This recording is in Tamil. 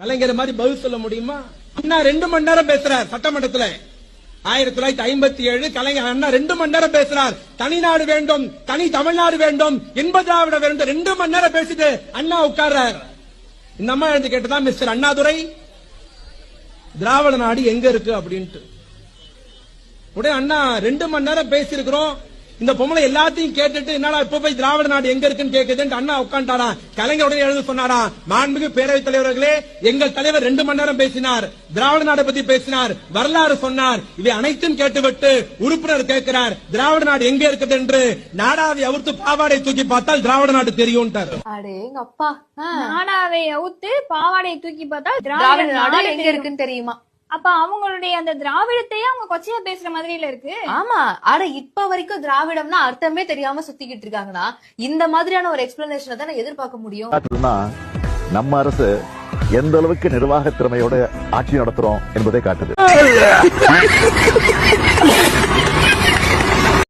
கலைஞர் மாதிரி பதில் சொல்ல முடியுமா? அண்ணா ரெண்டு மணி நேரம் பேசுறார் சட்டமன்றத்துல. ஆயிரத்தி தொள்ளாயிரத்தி ஐம்பத்தி ஏழு கலைஞர் அண்ணா ரெண்டு மணி நேரம் பேசுறார். தனிநாடு வேண்டும் தனி தமிழ்நாடு வேண்டும் இன்ப திராவிட வேண்டும். ரெண்டு மணி நேரம் பேசிட்டு அண்ணா உட்கார்றார். இந்த அம்மா எழுந்து கேட்டுதான் மிஸ்டர் அண்ணாதுரை? திராவிட நாடு எங்க இருக்கு அப்படின்ட்டு. உடனே அண்ணா ரெண்டு மணி நேரம் பேசியிருக்கிறோம். இந்த பொம்பளை எல்லாத்தையும் கேட்டுட்டு என்னடா இப்ப போய் திராவிட நாடு எங்க இருக்குன்னு கேக்குதுன்னு அண்ணா உட்காந்துட்டாரா கலைஞர் உடனே எழுத சொன்னாரா? மாண்புமிகு பேரவைத் தலைவர்களே எங்கள் தலைவர் ரெண்டு மணி நேரம் பேசினார். திராவிட நாடு பத்தி பேசினார். வரலாறு சொன்னார். இவை அனைத்தும் கேட்டுவிட்டு உறுப்பினர் கேட்கிறார். திராவிட நாடு எங்க இருக்குது என்று நாடாவை அவுர்த்து பாவாடை தூக்கி பார்த்தால் திராவிட நாடு எங்க அப்பா. நாடாவை அவுத்து பாவாடையை தூக்கி பார்த்தா திராவிட நாடு எங்க தெரியும். இருக்குன்னு தெரியுமா? அப்ப அவங்களுடைய அந்த திராவிடத்தையே அவங்க கொச்சையா பேசுற மாதிரில இருக்கு. ஆமா. அட இப்ப வரைக்கும் திராவிடம்னா அர்த்தமே தெரியாம சுத்திக்கிட்டு இருக்காங்கன்னா இந்த மாதிரியான ஒரு எக்ஸ்பிளனேஷனை தான் எதிர்பார்க்க முடியும். நம்ம அரசு எந்த அளவுக்கு நிர்வாக திறமையோட ஆட்சி நடத்துறோம் என்பதை காட்டுது.